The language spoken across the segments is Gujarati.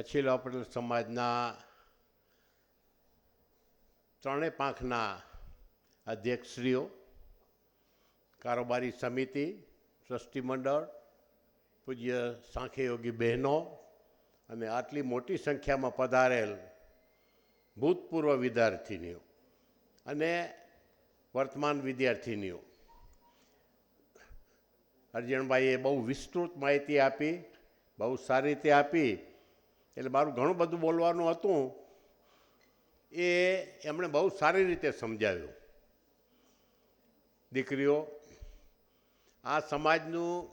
કચ્છી પટેલ સમાજના ત્રણે પાંખના અધ્યક્ષશ્રીઓ, કારોબારી સમિતિ, ટ્રસ્ટી મંડળ, પૂજ્ય સાંખે યોગી બહેનો અને આટલી મોટી સંખ્યામાં પધારેલ ભૂતપૂર્વ વિદ્યાર્થીનીઓ અને વર્તમાન વિદ્યાર્થીનીઓ. અર્જણભાઈએ બહુ વિસ્તૃત માહિતી આપી, બહુ સારી રીતે આપી એટલે મારું ઘણું બધું બોલવાનું હતું. એ એમણે બહુ સારી રીતે સમજાવ્યું. દીકરીઓ, આ સમાજનું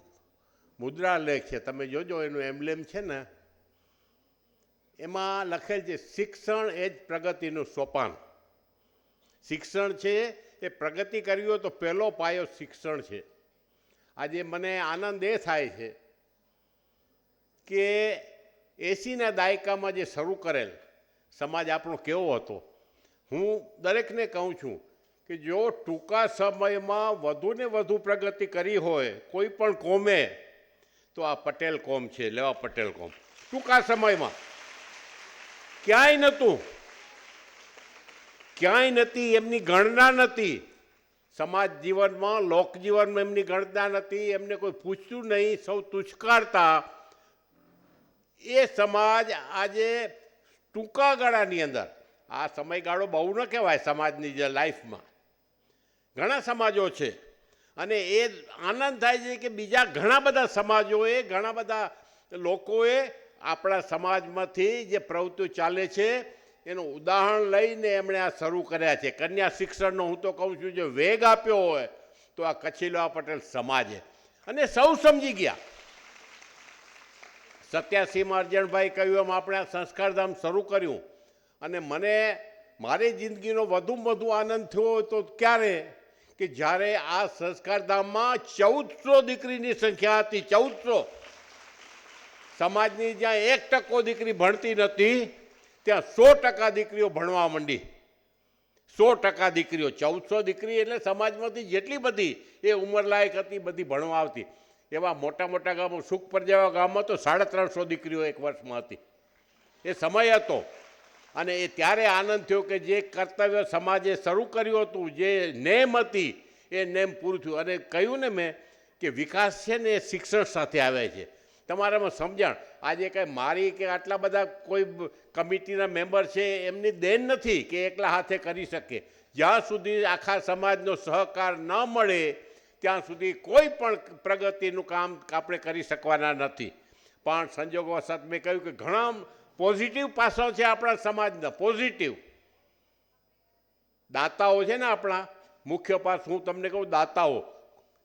મુદ્રાલેખ છે, તમે જોજો એનું એમ્બ્લેમ છે ને, એમાં લખેલ છે, શિક્ષણ એ જ પ્રગતિનું સોપાન. શિક્ષણ છે, એ પ્રગતિ કરવી હોય તો પહેલો પાયો શિક્ષણ છે. આજે મને આનંદ એ થાય છે કે એંસીના દાયકામાં જે શરૂ કરેલ, સમાજ આપણો કેવો હતો? હું દરેકને કહું છું કે જો ટૂંકા સમયમાં વધુને વધુ પ્રગતિ કરી હોય, કોઈ પણ કોમે, તો આ પટેલ કોમ છે, લેવા પટેલ કોમ. ટૂંકા સમયમાં. ક્યાંય નહોતું. ક્યાંય નથી એમની ગણના નથી સમાજ જીવનમાં, લોકજીવનમાં એમની ગણના નથી એમને કોઈ પૂછતું નહીં, સૌ તુષ્કારતા એ સમાજ આજે ટૂંકા ગાળાની અંદર, આ સમયગાળો બહુ ન કહેવાય સમાજની જે લાઈફમાં. ઘણા સમાજો છે અને એ આનંદ થાય છે કે બીજા ઘણા બધા સમાજોએ, ઘણા બધા લોકોએ આપણા સમાજમાંથી જે પ્રવૃત્તિઓ ચાલે છે, એનું ઉદાહરણ લઈને એમણે આ શરૂ કર્યા છે. કન્યા શિક્ષણનો હું તો કહું છું, જે વેગ આપ્યો હોય, તો આ કચ્છીલાવા પટેલ સમાજે. અને સૌ સમજી ગયા. સત્યાસીમાં અર્જણભાઈ કહ્યું એમ આપણે આ સંસ્કારધામ શરૂ કર્યું. અને મને, મારી જિંદગીનો વધુમાં વધુ આનંદ થયો તો ક્યારે? કે જ્યારે આ સંસ્કારધામમાં ચૌદસો દીકરીની સંખ્યા હતી, ચૌદસો. સમાજની જ્યાં એક ટકો દીકરી ભણતી નથી ત્યાં સો ટકા દીકરીઓ ભણવા માંડી. સો ટકા દીકરીઓ, ચૌદસો દીકરી એટલે સમાજમાંથી જેટલી બધી એ ઉંમરલાયક હતી, બધી ભણવા આવતી. એવા મોટા મોટા ગામો સુખપર જેવા ગામમાં તો સાડા ત્રણસો દીકરીઓ એક વર્ષમાં હતી. એ સમય હતો અને એ ત્યારે આનંદ થયો કે જે કર્તવ્ય સમાજે શરૂ કર્યું હતું, જે નેમ હતી, એ નેમ પૂરું થયું. અને કહ્યું ને મેં કે વિકાસ છે ને એ શિક્ષણ સાથે આવે છે. તમારામાં સમજણ? આજે કાંઈ મારી કે આટલા બધા કોઈ કમિટીના મેમ્બર છે, એમની દેન નથી કે એકલા હાથે કરી શકે. જ્યાં સુધી આખા સમાજનો સહકાર ન મળે ત્યાં સુધી કોઈ પણ પ્રગતિનું કામ આપણે કરી શકવાના નથી. પણ સંજોગવશાત મેં કહ્યું કે ઘણા પોઝિટિવ પાસાઓ છે આપણા સમાજના પોઝિટિવ દાતાઓ છે ને આપણા, મુખ્ય પાસ હું તમને કહું, દાતાઓ.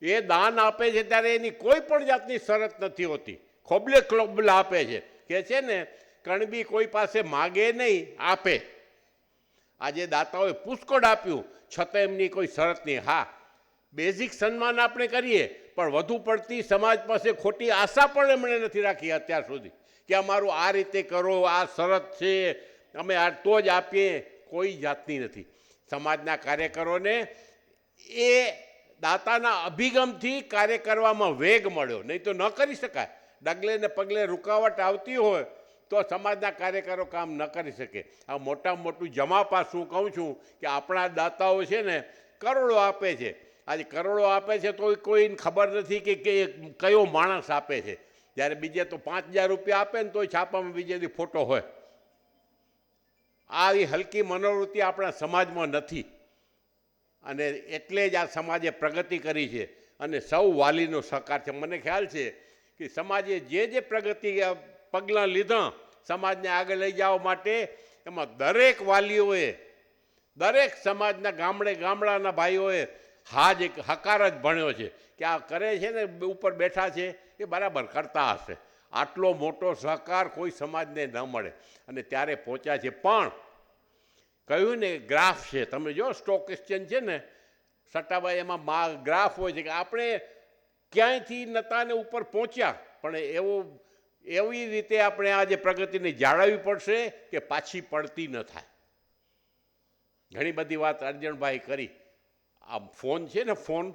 એ દાન આપે છે ત્યારે એની કોઈ પણ જાતની શરત નથી હોતી. ખોબલે ખોબલા આપે છે. કે છે ને, કણબી કોઈ પાસે માગે નહીં, આપે. આજે દાતાઓએ પુષ્કળ આપ્યું. છતાં એમની કોઈ શરત નહીં. હા બેઝિક સન્માન આપણે કરીએ, પણ વધુ પડતી સમાજ પાસે ખોટી આશા પણ એમણે નથી રાખી અત્યાર સુધી કે અમારું આ રીતે કરો, આ શરત છે, અમે આ તો જ આપીએ, કોઈ જાતની નથી. સમાજના કાર્યકરોને એ દાતાના અભિગમથી કાર્ય કરવામાં વેગ મળ્યો, નહીં તો ન કરી શકાય. ડગલે ને પગલે રૂકાવટ આવતી હોય તો સમાજના કાર્યકરો કામ ન કરી શકે. આ મોટામાં મોટું જમા પાસ કહું છું કે આપણા દાતાઓ છે ને કરોડો આપે છે. આજે કરોડો આપે છે તો કોઈને ખબર નથી કે કયો માણસ આપે છે. જ્યારે બીજે તો પાંચ હજાર રૂપિયા આપે ને તોય છાપામાં બીજેથી ફોટો હોય. આવી હલકી મનોવૃત્તિ આપણા સમાજમાં નથી. અને એટલે જ આ સમાજે પ્રગતિ કરી છે અને સૌ વાલીનો સહકાર છે. મને ખ્યાલ છે કે સમાજે જે જે પ્રગતિ પગલાં લીધા સમાજને આગળ લઈ જવા માટે, એમાં દરેક વાલીઓએ, દરેક સમાજના ગામડે ગામડાના ભાઈઓએ હા જ હકાર જ ભણ્યો છે કે આ કરે છે ને, ઉપર બેઠા છે, એ બરાબર કરતા હશે. આટલો મોટો સહકાર કોઈ સમાજને ન મળે. અને ત્યારે પહોંચ્યા છે. પણ કહ્યું ને, ગ્રાફ છે. તમે જો સ્ટોક એક્સચેન્જ છે ને, સટ્ટાભાઈ, એમાં મા ગ્રાફ હોય છે કે આપણે ક્યાંયથી નતાને ઉપર પહોંચ્યા. પણ એવો, એવી રીતે આપણે આ જે પ્રગતિને જાળવવી પડશે કે પાછી પડતી ન થાય. ઘણી બધી વાત અર્જણભાઈ કરી. આ ફોન છે ને ફોન?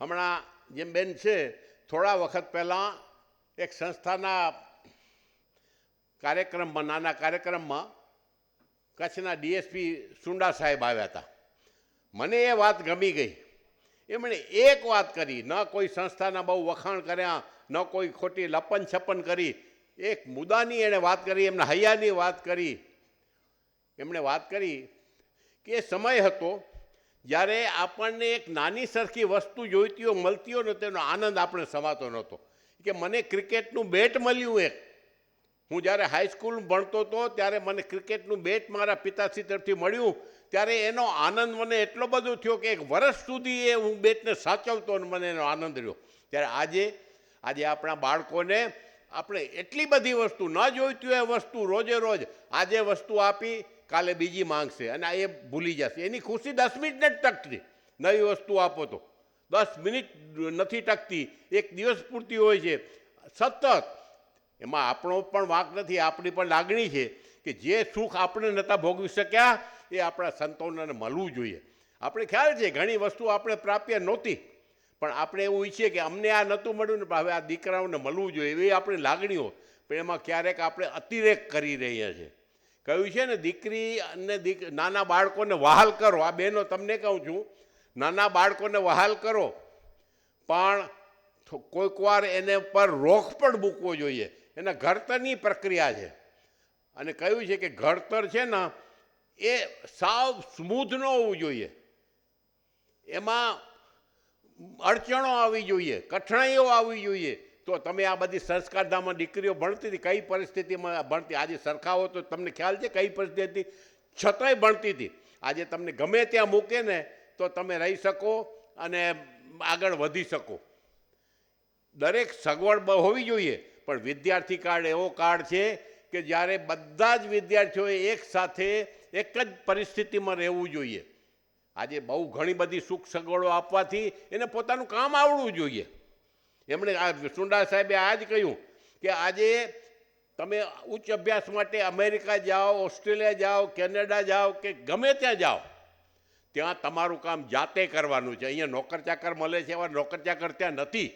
હમણાં જેમ બેન છે, થોડા વખત પહેલાં એક સંસ્થાના કાર્યક્રમમાં, નાના કાર્યક્રમમાં કચ્છના ડીએસપી સુંડા સાહેબ આવ્યા હતા. મને એ વાત ગમી ગઈ. એમણે એક વાત કરી, ન કોઈ સંસ્થાના બહુ વખાણ કર્યા, ન કોઈ ખોટી લપન છપન કરી. એક મુદ્દાની એણે વાત કરી, એમને હૈયાની વાત કરી. એમણે વાત કરી કે સમય હતો જ્યારે આપણને એક નાની સરખી વસ્તુ જોઈતી હોય, મળતી હોય ને, તેનો આનંદ આપણે સમાતો નહોતો. કે મને ક્રિકેટનું બેટ મળ્યું એક. હું જ્યારે હાઈસ્કૂલ ભણતો હતો ત્યારે મને ક્રિકેટનું બેટ મારા પિતાશ્રી તરફથી મળ્યું. ત્યારે એનો આનંદ મને એટલો બધો થયો કે એક વર્ષ સુધી એ હું બેટને સાચવતો અને મને એનો આનંદ રહ્યો. ત્યારે આજે આજે આપણા બાળકોને આપણે એટલી બધી વસ્તુ, ન જોઈતી હોય વસ્તુ રોજે રોજ આજે વસ્તુ આપી કાલે બીજી માંગશે અને આ એ ભૂલી જશે. એની ખુશી દસ મિનિટ જ ટકતી. નવી વસ્તુ આપો તો. દસ મિનિટ નથી ટકતી. એક દિવસ પૂરતી હોય છે. સતત. એમાં આપણો પણ વાંક નથી, આપણી પણ લાગણી છે કે જે સુખ આપણે નહોતા ભોગવી શક્યા એ આપણા સંતોને મળવું જોઈએ. આપણે ખ્યાલ છે, ઘણી વસ્તુ આપણે પ્રાપ્ય નહોતી. પણ આપણે એવું ઈચ્છીએ કે અમને આ નહોતું મળ્યું ને હવે આ દીકરાઓને મળવું જોઈએ એવી આપણી લાગણીઓ પણ એમાં ક્યારેક આપણે અતિરેક કરી રહ્યા છીએ. કહ્યું છે ને, દીકરી અને દીક, નાના બાળકોને વહાલ કરો. આ બહેનો તમને કહું છું, નાના બાળકોને વહાલ કરો, પણ કોઈક વાર એને પર રોક પણ મૂકવો જોઈએ. એના ઘડતરની પ્રક્રિયા છે. અને કહ્યું છે કે ઘડતર છે ને, એ સાવ સ્મૂધ ન હોવું જોઈએ. એમાં અડચણો આવવી જોઈએ, કઠણાઈઓ આવવી જોઈએ. તો તમે આ બધી સંસ્કારધામમાં દીકરીઓ ભણતી હતી, કઈ પરિસ્થિતિમાં ભણતી? આજે સરખાવો તો તમને ખ્યાલ છે કઈ પરિસ્થિતિ હતી? છતાંય ભણતી હતી. આજે તમને ગમે ત્યાં મૂકે ને તો તમે રહી શકો અને આગળ વધી શકો. દરેક સગવડ હોવી જોઈએ, પણ વિદ્યાર્થી કાર્ડ એવો કાર્ડ છે કે જ્યારે બધા જ વિદ્યાર્થીઓએ એક સાથે એક જ પરિસ્થિતિમાં રહેવું જોઈએ. આજે બહુ ઘણી બધી સુખ સગવડો આપવાથી એને પોતાનું કામ આવડવું જોઈએ. એમણે આ સુંડા સાહેબે આ જ કહ્યું કે આજે તમે ઉચ્ચ અભ્યાસ માટે અમેરિકા જાઓ, ઓસ્ટ્રેલિયા જાઓ, કેનેડા જાઓ કે ગમે ત્યાં જાઓ, ત્યાં તમારું કામ જાતે કરવાનું છે. અહીંયા નોકર ચાકર મળે છે, એવા નોકર ચાકર ત્યાં નથી.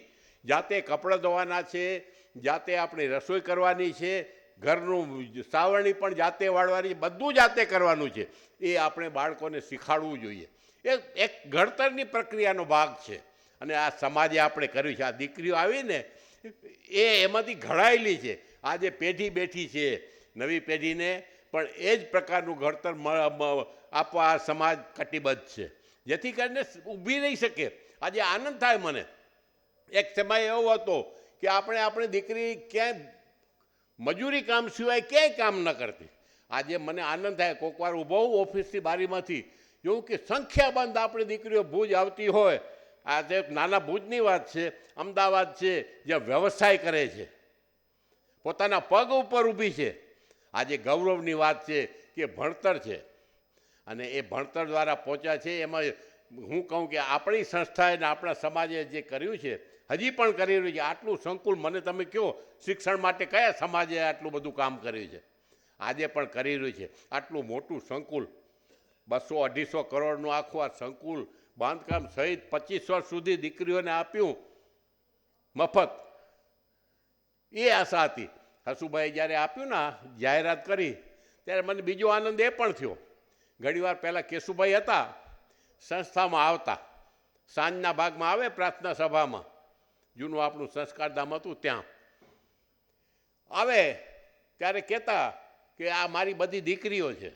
જાતે કપડાં ધોવાના છે, જાતે આપણે રસોઈ કરવાની છે, ઘરનું સાવરણી પણ જાતે વાળવાની, બધું જાતે કરવાનું છે. એ આપણે બાળકોને શીખાડવું જોઈએ. એ એક ઘડતરની પ્રક્રિયાનો ભાગ છે. અને આ સમાજે આપણે કર્યું છે. આ દીકરીઓ આવીને એ એમાંથી ઘડાયેલી છે. આજે પેઢી બેઠી છે, નવી પેઢીને, પણ એ જ પ્રકારનું ઘડતર આપવા આ સમાજ કટિબદ્ધ છે. જેથી કરીને ઊભી રહી શકે. આજે આનંદ થાય મને. એક સમય એવો હતો કે આપણે આપણી દીકરી ક્યાંય મજૂરી કામ સિવાય ક્યાંય કામ ન કરતી. આજે મને આનંદ થાય. કોઈક વાર ઊભો ઓફિસની બારીમાંથી. જોઉં કે સંખ્યાબંધ આપણી દીકરીઓ ભુજ આવતી હોય. આ જે નાના ભુજની વાત છે, અમદાવાદ છે જે વ્યવસાય કરે છે. પોતાના પગ ઉપર ઊભી છે. આજે ગૌરવની વાત છે કે ભણતર છે. અને એ ભણતર દ્વારા પહોંચ્યા છે, એમાં હું કહું કે આપણી સંસ્થાએ અને આપણા સમાજે જે કર્યું છે, હજી પણ કરી રહ્યું છે. આટલું સંકુલ મને તમે કહો, શિક્ષણ માટે કયા સમાજે આટલું બધું કામ કર્યું છે? આજે પણ કરી રહ્યું છે. આટલું મોટું સંકુલ, બસો અઢીસો કરોડનું આખું આ સંકુલ બાંધકામ સહિત પચીસ વર્ષ સુધી દીકરીઓને આપ્યું મફત. એ આશા હતી. હસુભાઈ જ્યારે આપ્યું ને જાહેરાત કરી, ત્યારે મને બીજો આનંદ એ પણ થયો. ઘણીવાર પહેલાં કેશુભાઈ હતા, સંસ્થામાં આવતા. સાંજના ભાગમાં આવે, પ્રાર્થના સભામાં. જૂનું આપણું સંસ્કારધામ હતું ત્યાં. આવે, ત્યારે કહેતા કે આ મારી બધી દીકરીઓ છે.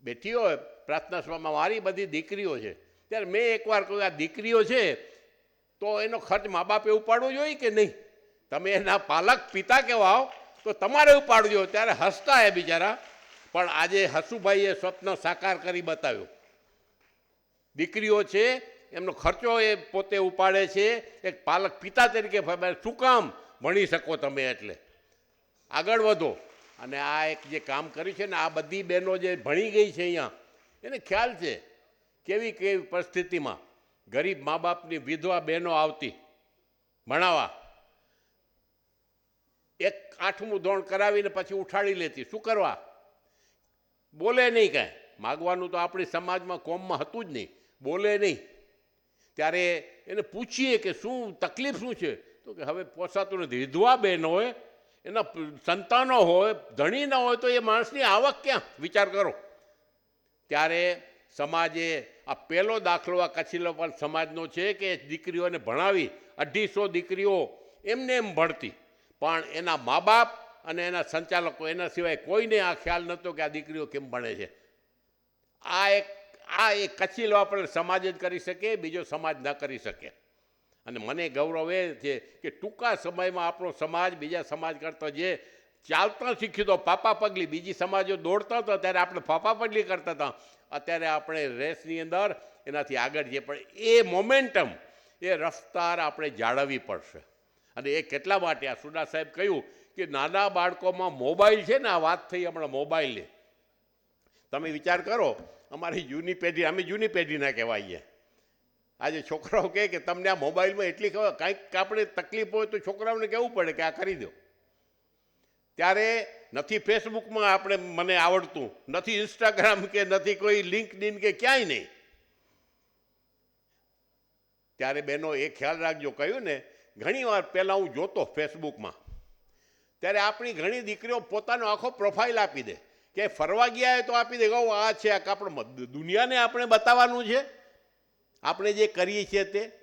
બેઠી હોય પ્રાર્થના સભામાં મારી બધી દીકરીઓ છે. ત્યારે મેં એકવાર કહ્યું, આ દીકરીઓ છે, તો એનો ખર્ચ મા બાપે ઉપાડવો જોઈએ કે નહીં? તમે એના પાલક પિતા કહેવા તો તમારે ઉપાડવું જોઈએ. ત્યારે હસતા એ બિચારા. પણ આજે હસુભાઈએ સ્વપ્ન સાકાર કરી બતાવ્યો. દીકરીઓ છે, એમનો ખર્ચો એ પોતે ઉપાડે છે. એક પાલક પિતા તરીકે શું કામ ભણી શકો તમે એટલે? આગળ વધો. અને આ એક જે કામ કર્યું છે ને, આ બધી બહેનો જે ભણી ગઈ છે અહીંયા એને ખ્યાલ છે કેવી કેવી પરિસ્થિતિમાં ગરીબ મા બાપની વિધવા બહેનો આવતી. ભણાવવા એક આઠમું ધોરણ કરાવીને પછી ઉઠાડી લેતી. શું કરવા? બોલે નહીં કાંઈ. માગવાનું તો આપણી સમાજમાં કોમમાં હતું જ નહીં. બોલે નહીં. ત્યારે એને પૂછીએ કે શું તકલીફ શું છે? તો કે હવે પોસાતું નથી. વિધવા બહેનોએ એના સંતાનો હોય, ધણી ન હોય તો એ માણસની આવક ક્યાં? વિચાર કરો. ત્યારે સમાજે આ પહેલો દાખલો આ કચ્છી પણ સમાજનો છે કે દીકરીઓને ભણાવી અઢીસો દીકરીઓ એમને એમ ભણતી. પણ એના મા બાપ અને એના સંચાલકો એના સિવાય કોઈને આ ખ્યાલ નહોતો કે આ દીકરીઓ કેમ ભણે છે. આ એક આ એક કચ્છી આપણે સમાજ જ કરી શકે, બીજો સમાજ ન કરી શકે. અને મને ગૌરવ એ છે કે ટૂંકા સમયમાં આપણો સમાજ બીજા સમાજ કરતો જે ચાલતા શીખ્યું તો પાપા પગલી, બીજી સમાજો દોડતા હતા, ત્યારે આપણે ફાફા પગલી કરતા હતા. અત્યારે આપણે રેસની અંદર, એનાથી આગળ જઈએ પણ એ મોમેન્ટમ, એ રફતાર આપણે જાળવવી પડશે. અને એ કેટલા માટે, આ સુડા સાહેબ કહ્યું કે નાના બાળકોમાં મોબાઈલ છે ને, આ વાત થઈ હમણાં મોબાઈલની. તમે વિચાર કરો, અમારી જૂની પેઢી, અમે જૂની પેઢીના કહેવાઈએ આજે છોકરાઓ કહે કે, તમને આ મોબાઈલમાં એટલી ખબર કાંઈક આપણે તકલીફ હોય તો છોકરાઓને કહેવું પડે કે આ કરી દો. ત્યારે નથી ફેસબુકમાં આપણે મને આવડતું, નથી ઇન્સ્ટાગ્રામ કે નથી કોઈ લિંકડિન કે ક્યાંય નહીં. ત્યારે બેનો એ ખ્યાલ રાખજો, કહ્યું ને, ઘણીવાર પહેલાં હું જોતો ફેસબુકમાં ત્યારે આપણી ઘણી દીકરીઓ પોતાનો આખો પ્રોફાઇલ આપી દે. કે ફરવા ગયા હોય તો આપી દે કહું આ છે આ કાપડ. દુનિયાને આપણે બતાવવાનું છે. આપણે જે કરીએ છીએ તે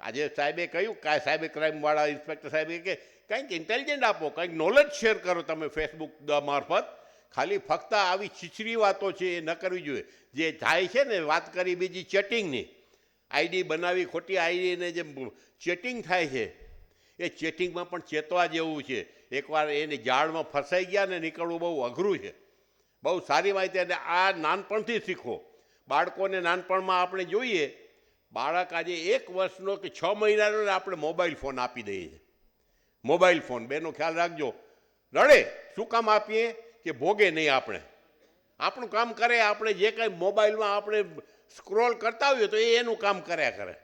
આજે સાહેબે કહ્યું, કાંઈ સાહેબે ક્રાઇમવાળા ઇન્સ્પેક્ટર સાહેબે કે, કંઈક ઇન્ટેલિજન્ટ આપો, કંઈક નોલેજ શેર કરો તમે ફેસબુક મારફત. ખાલી ફક્ત આવી છીછરી વાતો છે એ ન કરવી જોઈએ. જે થાય છે ને, વાત કરી બીજી ચેટિંગની આઈડી બનાવી, ખોટી આઈડીને જે ચેટિંગ થાય છે. એ ચેટિંગમાં પણ ચેતવા જેવું છે. એકવાર એની જાળમાં ફસાઈ ગયા ને નીકળવું બહુ અઘરું છે. બહુ સારી માહિતી. અને આ નાનપણથી શીખો. બાળકોને નાનપણમાં આપણે જોઈએ બાળક આજે એક વર્ષનો કે છ મહિનાનો આપણે મોબાઈલ ફોન આપી દઈએ છીએ. મોબાઈલ ફોન, બેનો ખ્યાલ રાખજો. રડે, શું કામ આપીએ? કે ભોગે નહીં આપણે. આપણું કામ કરે, આપણે જે કંઈ મોબાઈલમાં આપણે સ્ક્રોલ કરતા હોઈએ તો એ એનું કામ કર્યા કરે.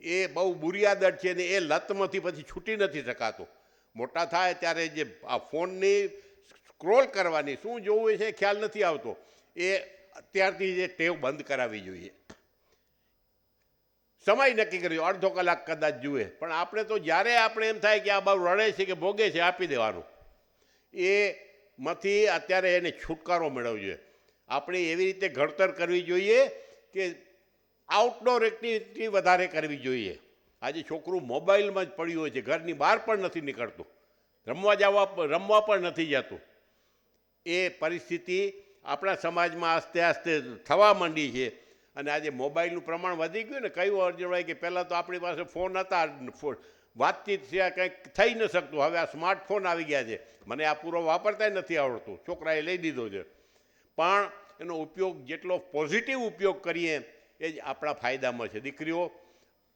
એ બહુ બુરી છે ને એ લતમાંથી પછી છૂટી નથી શકાતું. મોટા થાય ત્યારે જે આ ફોનની સ્ક્રોલ કરવાની, શું જોવું છે ખ્યાલ નથી આવતો. એ અત્યારથી જે ટેવ બંધ કરાવવી જોઈએ. સમય નક્કી કર્યો, અડધો કલાક કદાચ જુએ. પણ આપણે તો જ્યારે આપણે એમ થાય કે આ બાબુ રડે છે કે ભોગે છે, આપી દેવાનું. એ માંથી અત્યારે એને છુટકારો મેળવવો જોઈએ. આપણે એવી રીતે ઘડતર કરવી જોઈએ કે આઉટડોર એક્ટિવિટી વધારે કરવી જોઈએ. આજે છોકરું મોબાઈલમાં જ પડ્યું હોય છે, ઘરની બહાર પણ નથી નીકળતું. રમવા જવા રમવા પણ નથી જતું. એ પરિસ્થિતિ આપણા સમાજમાં આસ્તે આસ્તે થવા માંડી છે. અને આજે મોબાઈલનું પ્રમાણ વધી ગયું ને કયું અર્જવાય કે પહેલાં તો આપણી પાસે ફોન હતા વાતચીત સિવાય કંઈક થઈ ન શકતું. હવે આ સ્માર્ટફોન આવી ગયા છે. મને આ પૂરો વાપરતાય નથી આવડતું. છોકરાએ લઈ દીધો છે. પણ એનો ઉપયોગ જેટલો પોઝિટિવ ઉપયોગ કરીએ, એ જ આપણા ફાયદામાં છે. દીકરીઓ,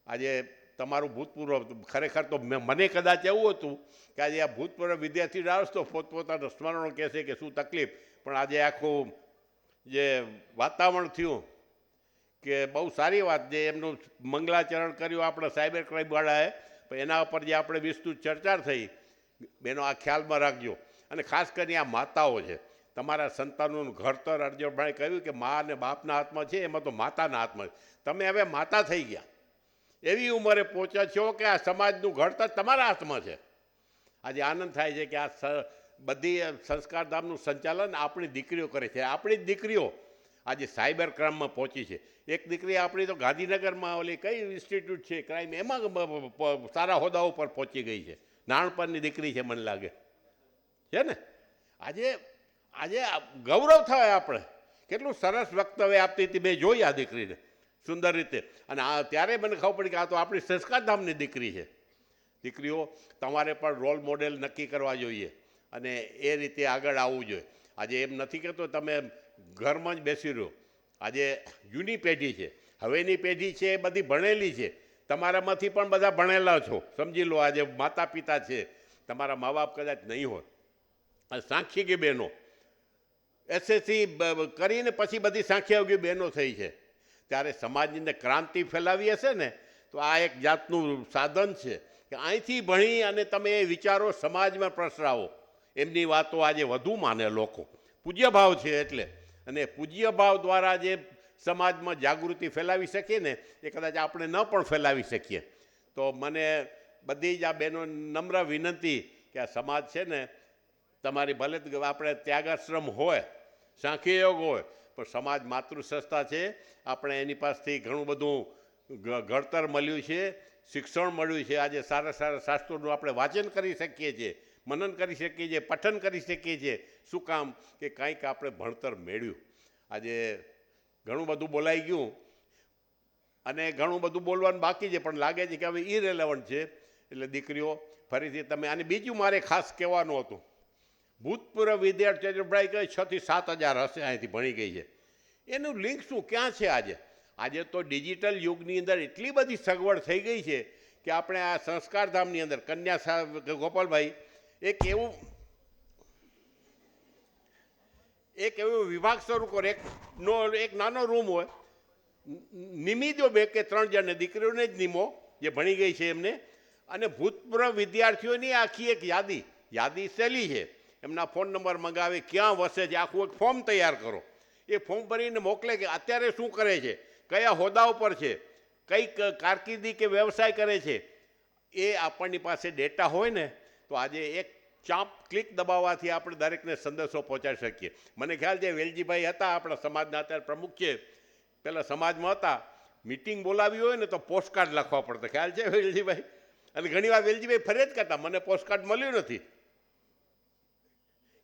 આજે તમારું ભૂતપૂર્વ ખરેખર તો મને કદાચ એવું હતું કે આજે આ ભૂતપૂર્વ વિદ્યાર્થી ડાળસ તો પોતપોતાના સ્મરણો કહેશે કે શું તકલીફ. પણ આજે આખું જે વાતાવરણ થયું કે બહુ સારી વાત જે એમનું મંગલાચરણ કર્યું આપણા સાયબર ક્રાઇમવાળાએ એના ઉપર જે આપણે વિસ્તૃત ચર્ચા થઈ, બેનો આ ખ્યાલમાં રાખજો. અને ખાસ કરીને આ માતાઓ છે. તમારા સંતાનોનું ઘડતર અર્જુનભાઈ કહ્યું કે મા અને બાપના હાથમાં છે, એમાં તો માતાના હાથમાં છે. તમે હવે માતા થઈ ગયા. એવી ઉંમરે પહોંચ્યા છો કે આ સમાજનું ઘડતર તમારા હાથમાં છે. આજે આનંદ થાય છે કે આ બધી સંસ્કારધામનું સંચાલન આપણી દીકરીઓ કરે છે. આપણી જ દીકરીઓ આજે સાયબર ક્રાઇમમાં પહોંચી છે. એક દીકરી આપણી તો ગાંધીનગરમાં ઓલી કઈ ઇન્સ્ટિટ્યૂટ છે, ક્રાઇમ, એમાં સારા હોદ્દાઓ પર પહોંચી ગઈ છે. નાનપણની દીકરી છે મને લાગે. છે ને? આજે આજે ગૌરવ થાય આપણે. કેટલું સરસ વક્તવ્ય આપતી હતી મેં જોઈ આ દીકરીને, સુંદર રીતે. અને આ ત્યારે મને ખબર પડી કે આ તો આપણી સંસ્કારધામની દીકરી છે. દીકરીઓ, તમારે પણ રોલ મોડેલ નક્કી કરવા જોઈએ અને એ રીતે આગળ આવવું જોઈએ. આજે એમ નથી કહેતો તમે ઘરમાં જ બેસી રહ્યો. આજે જૂની પેઢી છે. હવેની પેઢી છે એ બધી ભણેલી છે. તમારામાંથી પણ બધા ભણેલા છો. સમજી લો, આજે માતા પિતા છે. તમારા મા બાપ કદાચ નહીં હોય સાંખી બહેનો. એસએસસી કરીને પછી બધી સાંખ્યાયોગી બહેનો થઈ છે. ત્યારે સમાજની ક્રાંતિ ફેલાવી હશે ને, તો આ એક જાતનું સાધન છે કે અહીંથી ભણી અને તમે એ વિચારો સમાજમાં પ્રસરાવો. એમની વાતો આજે વધુ માને લોકો. પૂજ્ય ભાવ છે એટલે. અને પૂજ્ય ભાવ દ્વારા જે સમાજમાં જાગૃતિ ફેલાવી શકીએ ને, એ કદાચ આપણે ન પણ ફેલાવી શકીએ. તો મને બધી જ આ બહેનો નમ્ર વિનંતી કે આ સમાજ છે ને, તમારી ભલે આપણે ત્યાગાશ્રમ હોય સાંખી યોગ હોય, પણ સમાજ માતૃ સંસ્થા છે. આપણે એની પાસેથી ઘણું બધું ઘડતર મળ્યું છે, શિક્ષણ મળ્યું છે. આજે સારા સારા શાસ્ત્રોનું આપણે વાંચન કરી શકીએ છીએ. મનન કરી શકીએ છીએ, પઠન કરી શકીએ છીએ. શું કામ? કે કાંઈક આપણે ભણતર મેળવ્યું. આજે ઘણું બધું બોલાઈ ગયું અને ઘણું બધું બોલવાનું બાકી છે, પણ લાગે છે કે હવે ઇરેલેવન્ટ છે. એટલે દીકરીઓ, ફરીથી તમે અને બીજું મારે ખાસ કહેવાનું હતું. ભૂતપૂર્વ વિદ્યાર્થીઓ પ્રાય કહે છ થી સાત હજાર હશે, અહીંથી ભણી ગઈ છે. એનું લિંક શું? ક્યાં છે આજે? આજે તો ડિજિટલ યુગની અંદર એટલી બધી સગવડ થઈ ગઈ છે કે આપણે આ સંસ્કારધામની અંદર, કન્યા ગોપાલભાઈ એક એવું એક એવો વિભાગ શરૂ કરો એક નો એક નાનો રૂમ હોય. નિમી દો બે કે ત્રણ જણને, દીકરીઓને જ નિમો, જે ભણી ગઈ છે એમને. અને ભૂતપૂર્વ વિદ્યાર્થીઓની આખી એક યાદી યાદી સહેલી છે. એમના ફોન નંબર મંગાવી, ક્યાં વસે છે, આખું એક ફોર્મ તૈયાર કરો. એ ફોર્મ ભરીને મોકલે કે અત્યારે શું કરે છે, કયા હોદ્દા ઉપર છે, કઈ કારકિર્દી કે વ્યવસાય કરે છે. એ આપણની પાસે ડેટા હોય ને તો આજે એક ચાંપ ક્લિક દબાવવાથી આપણે દરેકને સંદેશો પહોંચાડી શકીએ. મને ખ્યાલ છે, વેલજીભાઈ હતા, આપણા સમાજના અત્યારે પ્રમુખ છે. પહેલાં સમાજમાં હતા. મિટિંગ બોલાવી હોય ને તો પોસ્ટકાર્ડ લખવા પડતો. ખ્યાલ છે વેલજીભાઈ? અને ઘણીવાર વેલજીભાઈ ફરિયાદ કરતા, મને પોસ્ટકાર્ડ મળ્યું નથી.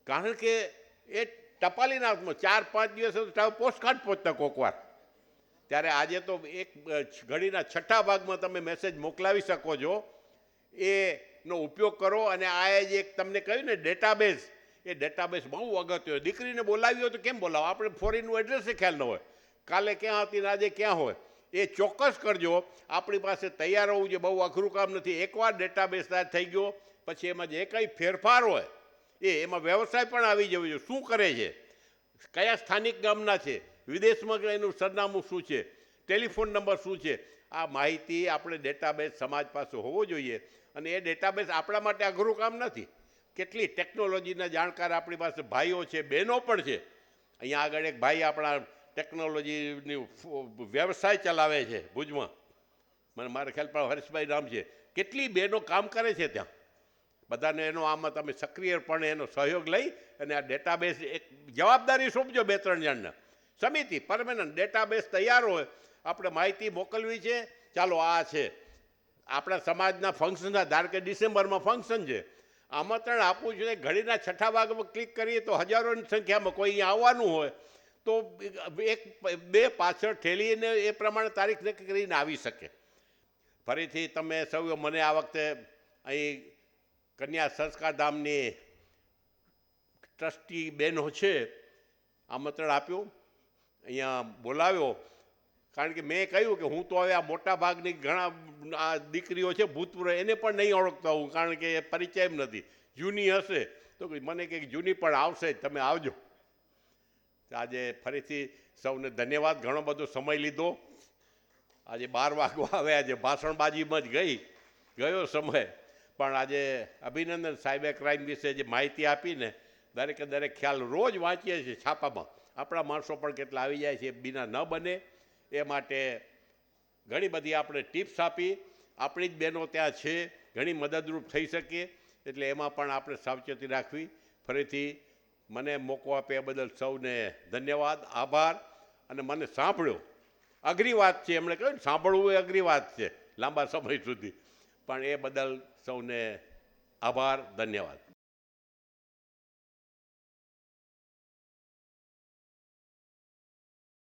કારણ કે એ ટપાલીના હાથમાં ચાર, પાંચ દિવસ પોસ્ટકાર્ડ પહોંચતા કોકવાર. ત્યારે આજે તો એક ઘડીના છઠ્ઠા ભાગમાં તમે મેસેજ મોકલાવી શકો છો. એનો ઉપયોગ કરો અને આ જે એક તમને કહ્યું ને ડેટાબેઝ એ ડેટાબેઝ બહુ અગત્ય દીકરીને બોલાવી હોય તો કેમ બોલાવો? આપણે ફોરેનનું એડ્રેસ ખ્યાલ ન હોય. કાલે ક્યાં હતી ને આજે ક્યાં હોય? એ ચોક્કસ કરજો. આપણી પાસે તૈયાર હોવું જોઈએ. બહુ અઘરું કામ નથી. એકવાર ડેટાબેઝ થઈ ગયો, પછી એમાં જે કંઈ ફેરફાર હોય, એ એમાં વ્યવસાય પણ આવી જવો જોઈએ. શું કરે છે? કયા સ્થાનિક ગામના છે? વિદેશમાં એનું સરનામું શું છે? ટેલિફોન નંબર શું છે? આ માહિતી આપણે ડેટાબેઝ સમાજ પાસે હોવો જોઈએ. અને એ ડેટાબેઝ આપણા માટે અઘરું કામ નથી. કેટલી ટેકનોલોજીના જાણકાર આપણી પાસે ભાઈઓ છે, બહેનો પણ છે. અહીંયા આગળ એક ભાઈ આપણા ટેકનોલોજીની વ્યવસાય ચલાવે છે, ભુજમાં. મને મારા ખ્યાલ પર હર્ષભાઈ નામ છે. કેટલી બહેનો કામ કરે છે ત્યાં? બધાને એનો આમાં તમે સક્રિયપણે એનો સહયોગ લઈ અને આ ડેટાબેઝ એક જવાબદારી સોંપજો બે, ત્રણ જણને. સમિતિ પરમેનન્ટ ડેટાબેઝ તૈયાર હોય. આપણે માહિતી મોકલવી છે. ચાલો, આ છે. આપણા સમાજના ફંક્શનના ધાર કે ડિસેમ્બરમાં ફંક્શન છે. આમંત્રણ આપવું જોઈએ ઘડીના છઠ્ઠા ભાગમાં ક્લિક કરીએ તો હજારોની સંખ્યામાં કોઈ અહીંયા આવવાનું હોય, તો એક, બે પાછળ ઠેલીને એ પ્રમાણે તારીખ નક્કી કરીને આવી શકે. ફરીથી તમે સૌ મને આ વખતે અહીં કન્યા સંસ્કાર ધામની ટ્રસ્ટી બહેનો છે, આમંત્રણ આપ્યું, અહીંયા બોલાવ્યો. કારણ કે મેં કહ્યું કે હું તો હવે આ મોટા ભાગની ઘણા આ દીકરીઓ છે ભૂતપૂર્વ એને પણ નહીં ઓળખતો હું કારણ કે એ પરિચય નથી. જૂની હશે તો મને કંઈક જૂની પણ આવશે જ, તમે આવજો. આજે ફરીથી સૌને ધન્યવાદ ઘણો બધો સમય લીધો. આજે બાર વાગવા આવે આજે ભાષણબાજીમાં જ ગઈ ગયો સમય. પણ આજે અભિનંદન સાયબર ક્રાઇમ વિશે જે માહિતી આપીને દરેકે દરેક ખ્યાલ રોજ વાંચીએ છીએ છાપામાં. આપણા માણસો પણ કેટલા આવી જાય છે બીના ન બને. એ માટે ઘણી બધી આપણે ટિપ્સ આપી. આપણી જ બહેનો ત્યાં છે, ઘણી મદદરૂપ થઈ શકે, એટલે એમાં પણ આપણે સાવચેતી રાખવી. ફરીથી મને મોકો આપે એ બદલ સૌને ધન્યવાદ, આભાર, અને મને સાંભળ્યો. અઘરી વાત છે, એમણે કહ્યું સાંભળવું એ અઘરી વાત છે, લાંબા સમય સુધી. પણ એ બદલ સૌને આભાર, ધન્યવાદ.